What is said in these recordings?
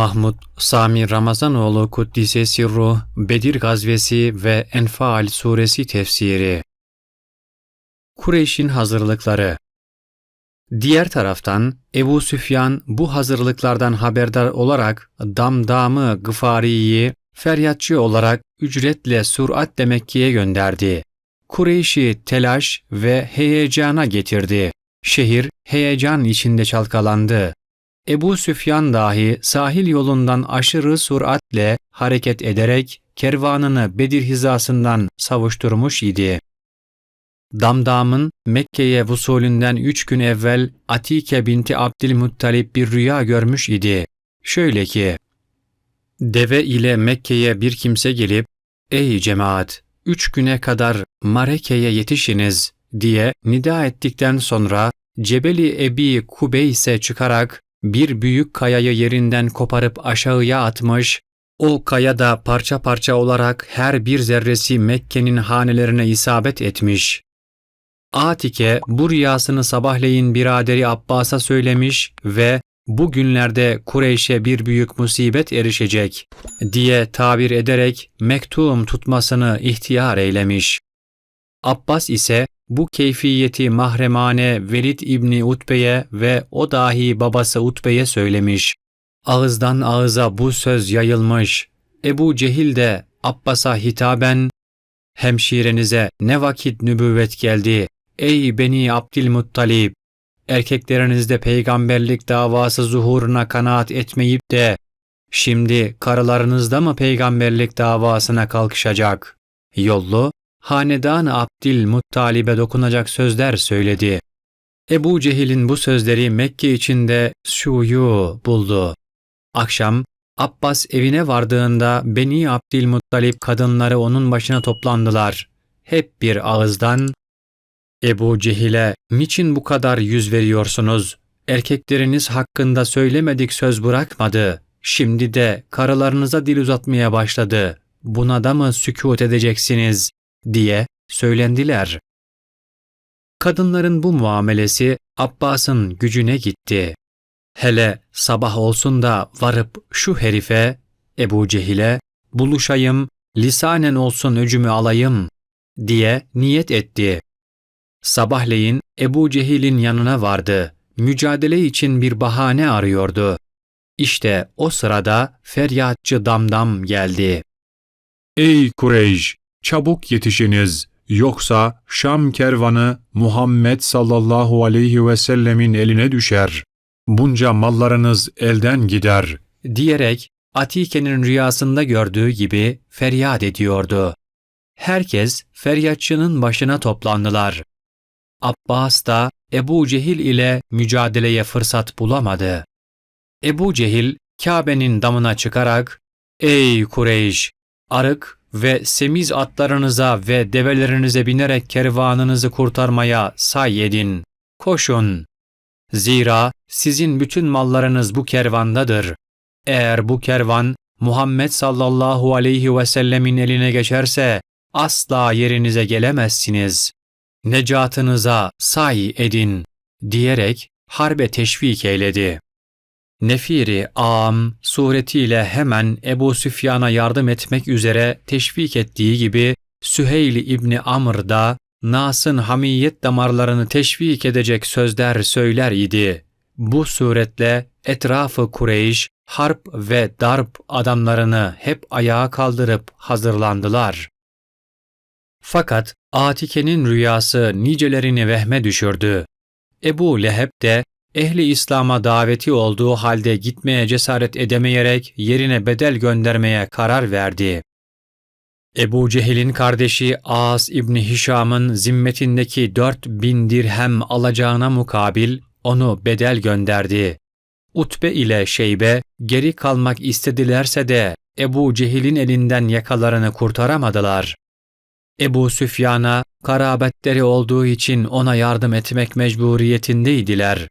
Mahmud Sami Ramazanoğlu Kuddise Sirru Bedir Gazvesi ve Enfal Suresi tefsiri Kureyş'in hazırlıkları Diğer taraftan Ebu Süfyan bu hazırlıklardan haberdar olarak Damdam'ı Gıfari'yi feryatçı olarak ücretle süratle Mekke'ye gönderdi. Kureyş'i telaş ve heyecana getirdi. Şehir heyecan içinde çalkalandı. Ebu Süfyan dahi sahil yolundan aşırı süratle hareket ederek kervanını Bedir hizasından savuşturmuş idi. Damdam'ın Mekke'ye vusulünden üç gün evvel Atike binti Abdülmuttalip bir rüya görmüş idi. Şöyle ki, Deve ile Mekke'ye bir kimse gelip, ''Ey cemaat, üç güne kadar Mareke'ye yetişiniz.'' diye nida ettikten sonra Cebeli Ebi Kubeyse çıkarak bir büyük kayayı yerinden koparıp aşağıya atmış, o kaya da parça parça olarak her bir zerresi Mekke'nin hanelerine isabet etmiş. Atike bu rüyasını sabahleyin biraderi Abbas'a söylemiş ve bu günlerde Kureyş'e bir büyük musibet erişecek diye tabir ederek mektum tutmasını ihtiyar eylemiş. Abbas ise bu keyfiyeti mahremane Velid İbni Utbe'ye ve o dahi babası Utbe'ye söylemiş. Ağızdan ağıza bu söz yayılmış. Ebu Cehil de Abbas'a hitaben, hemşirenize ne vakit nübüvvet geldi, ey Beni Abdülmuttalib, erkeklerinizde peygamberlik davası zuhuruna kanaat etmeyip de, şimdi karılarınızda mı peygamberlik davasına kalkışacak? Yollu, hanedan-ı Abdülmuttalib'e dokunacak sözler söyledi. Ebu Cehil'in bu sözleri Mekke içinde şuyu buldu. Akşam Abbas evine vardığında Beni Abdülmuttalib kadınları onun başına toplandılar. Hep bir ağızdan Ebu Cehil'e niçin bu kadar yüz veriyorsunuz? Erkekleriniz hakkında söylemedik söz bırakmadı. Şimdi de karılarınıza dil uzatmaya başladı. Buna da mı sükut edeceksiniz? Diye söylendiler. Kadınların bu muamelesi Abbas'ın gücüne gitti. Hele sabah olsun da varıp şu herife, Ebu Cehil'e, buluşayım, lisanen olsun öcümü alayım, diye niyet etti. Sabahleyin Ebu Cehil'in yanına vardı. Mücadele için bir bahane arıyordu. İşte o sırada feryatçı Damdam geldi. Ey Kureyş! Çabuk yetişiniz! Yoksa Şam kervanı Muhammed sallallahu aleyhi ve sellemin eline düşer. Bunca mallarınız elden gider. diyerek Atike'nin rüyasında gördüğü gibi feryat ediyordu. Herkes feryatçının başına toplandılar. Abbas da Ebu Cehil ile mücadeleye fırsat bulamadı. Ebu Cehil Kabe'nin damına çıkarak "Ey Kureyş, arık ve semiz atlarınıza ve develerinize binerek kervanınızı kurtarmaya say edin. Koşun. Zira sizin bütün mallarınız bu kervandadır. Eğer bu kervan Muhammed sallallahu aleyhi ve sellemin eline geçerse asla yerinize gelemezsiniz. Necatınıza say edin diyerek harbe teşvik eyledi. Nefiri Am suretiyle hemen Ebu Süfyan'a yardım etmek üzere teşvik ettiği gibi Süheyl İbni Amr da Nas'ın hamiyet damarlarını teşvik edecek sözler söyler idi. Bu suretle etrafı Kureyş, harp ve darp adamlarını hep ayağa kaldırıp hazırlandılar. Fakat Atike'nin rüyası nicelerini vehme düşürdü. Ebu Leheb de ehli İslam'a daveti olduğu halde gitmeye cesaret edemeyerek yerine bedel göndermeye karar verdi. Ebu Cehil'in kardeşi As İbni Hişam'ın zimmetindeki dört bin dirhem alacağına mukabil onu bedel gönderdi. Utbe ile Şeybe geri kalmak istedilerse de Ebu Cehil'in elinden yakalarını kurtaramadılar. Ebu Süfyan'a karabetleri olduğu için ona yardım etmek mecburiyetindeydiler.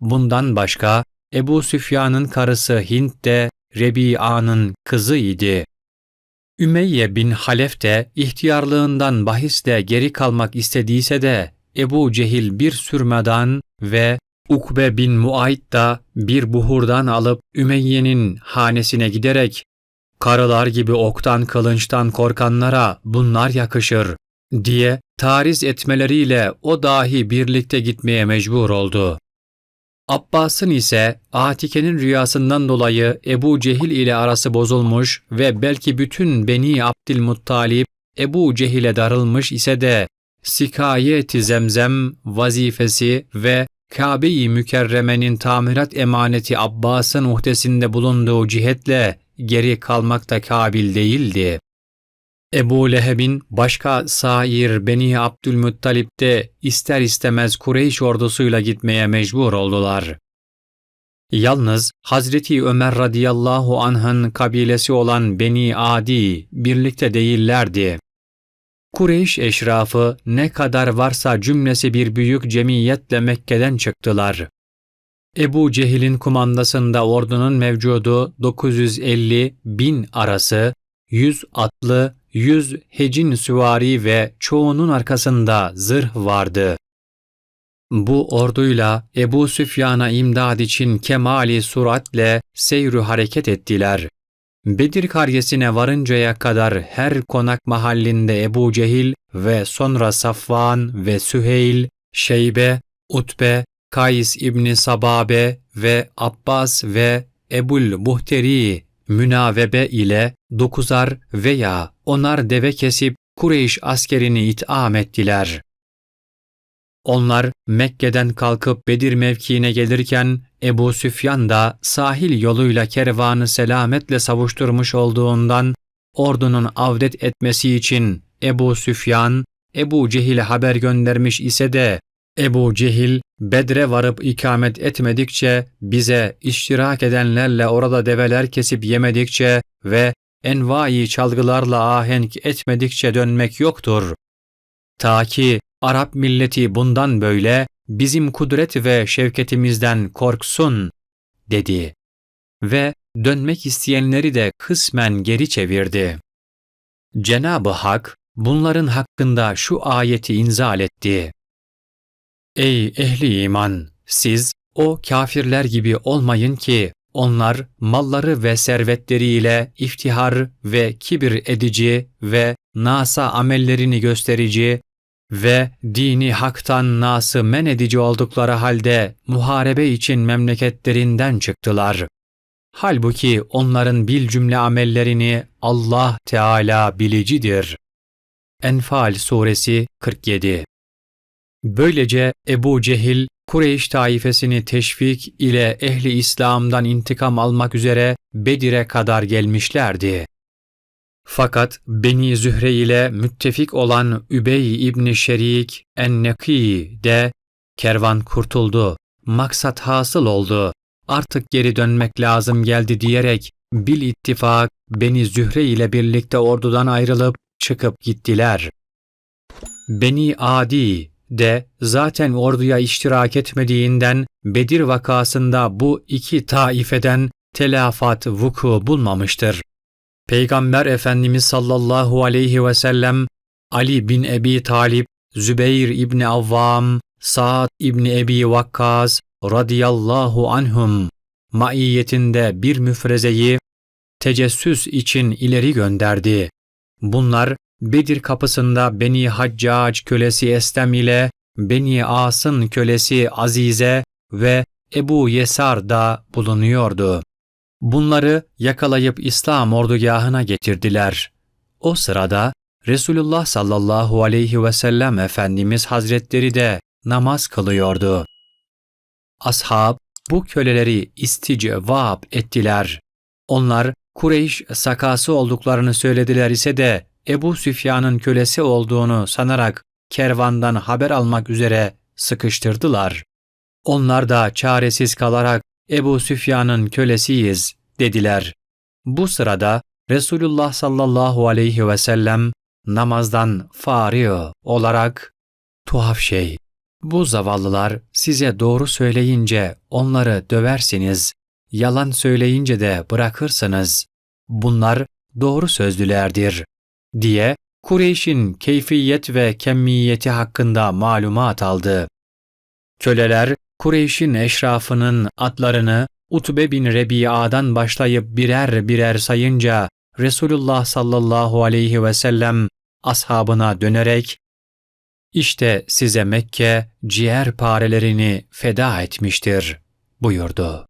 Bundan başka Ebu Süfyan'ın karısı Hint de Rebi'a'nın kızı idi. Ümeyye bin Halef de ihtiyarlığından bahisle geri kalmak istediyse de Ebu Cehil bir sürmeden ve Ukbe bin Muayt da bir buhurdan alıp Ümeyye'nin hanesine giderek karılar gibi oktan kılınçtan korkanlara bunlar yakışır diye tariz etmeleriyle o dahi birlikte gitmeye mecbur oldu. Abbas'ın ise Atike'nin rüyasından dolayı Ebu Cehil ile arası bozulmuş ve belki bütün Beni Abdülmuttalip Ebu Cehil'e darılmış ise de Sikayet-i Zemzem vazifesi ve Kabe-i Mükerreme'nin tamirat emaneti Abbas'ın uhdesinde bulunduğu cihetle geri kalmakta kabil değildi. Ebu Leheb'in başka sair Beni Abdülmuttalip de ister istemez Kureyş ordusuyla gitmeye mecbur oldular. Yalnız Hazreti Ömer radıyallahu anh'ın kabilesi olan Beni Adi birlikte değillerdi. Kureyş eşrafı ne kadar varsa cümlesi bir büyük cemiyetle Mekke'den çıktılar. Ebu Cehil'in kumandasında ordunun mevcudu 950 bin arası, 100 atlı, 100 hecin süvari ve çoğunun arkasında zırh vardı. Bu orduyla Ebu Süfyan'a imdad için kemali suratle seyru hareket ettiler. Bedir karyesine varıncaya kadar her konak mahallinde Ebu Cehil ve sonra Safvan ve Süheyl, Şeybe, Utbe, Kays İbni Sababe ve Abbas ve Ebul Buhteri münavebe ile dokuzar veya onar deve kesip Kureyş askerini itham ettiler. Onlar Mekke'den kalkıp Bedir mevkiine gelirken Ebu Süfyan da sahil yoluyla kervanı selametle savuşturmuş olduğundan ordunun avdet etmesi için Ebu Süfyan, Ebu Cehil'e haber göndermiş ise de Ebu Cehil, Bedre varıp ikamet etmedikçe, bize iştirak edenlerle orada develer kesip yemedikçe ve envai çalgılarla ahenk etmedikçe dönmek yoktur. Ta ki Arap milleti bundan böyle bizim kudret ve şevketimizden korksun, dedi. Ve dönmek isteyenleri de kısmen geri çevirdi. Cenab-ı Hak bunların hakkında şu ayeti inzal etti. Ey ehli iman! Siz o kafirler gibi olmayın ki onlar malları ve servetleriyle iftihar ve kibir edici ve nasa amellerini gösterici ve dini haktan nası men edici oldukları halde muharebe için memleketlerinden çıktılar. Halbuki onların bil cümle amellerini Allah Teala bilicidir. Enfal Suresi 47 Böylece Ebu Cehil, Kureyş taifesini teşvik ile ehli İslam'dan intikam almak üzere Bedir'e kadar gelmişlerdi. Fakat Beni Zühre ile müttefik olan Übey İbni Şerik Enneki de kervan kurtuldu, maksat hasıl oldu, artık geri dönmek lazım geldi diyerek bil ittifak Beni Zühre ile birlikte ordudan ayrılıp çıkıp gittiler. Beni Adi de zaten orduya iştirak etmediğinden Bedir vakasında bu iki taifeden telafat vuku bulmamıştır. Peygamber Efendimiz sallallahu aleyhi ve sellem Ali bin Ebi Talip, Zübeyir İbni Avvam, Sa'd İbni Ebi Vakkas radıyallahu anhum maiyetinde bir müfrezeyi tecessüs için ileri gönderdi. Bunlar Bedir kapısında Beni Haccac kölesi Estem ile Beni As'ın kölesi Azize ve Ebu Yesar da bulunuyordu. Bunları yakalayıp İslam ordugahına getirdiler. O sırada Resulullah sallallahu aleyhi ve sellem Efendimiz Hazretleri de namaz kılıyordu. Ashab bu köleleri isticvab ettiler. Onlar Kureyş sakası olduklarını söylediler ise de Ebu Süfyan'ın kölesi olduğunu sanarak kervandan haber almak üzere sıkıştırdılar. Onlar da çaresiz kalarak Ebu Süfyan'ın kölesiyiz dediler. Bu sırada Resulullah sallallahu aleyhi ve sellem namazdan fariyo olarak tuhaf şey. Bu zavallılar size doğru söyleyince onları döversiniz, yalan söyleyince de bırakırsınız. Bunlar doğru sözlülerdir diye Kureyş'in keyfiyet ve kemmiyeti hakkında malumat aldı. Köleler Kureyş'in eşrafının atlarını Utbe bin Rebi'a'dan başlayıp birer birer sayınca Resulullah sallallahu aleyhi ve sellem ashabına dönerek işte size Mekke ciğer parelerini feda etmiştir buyurdu.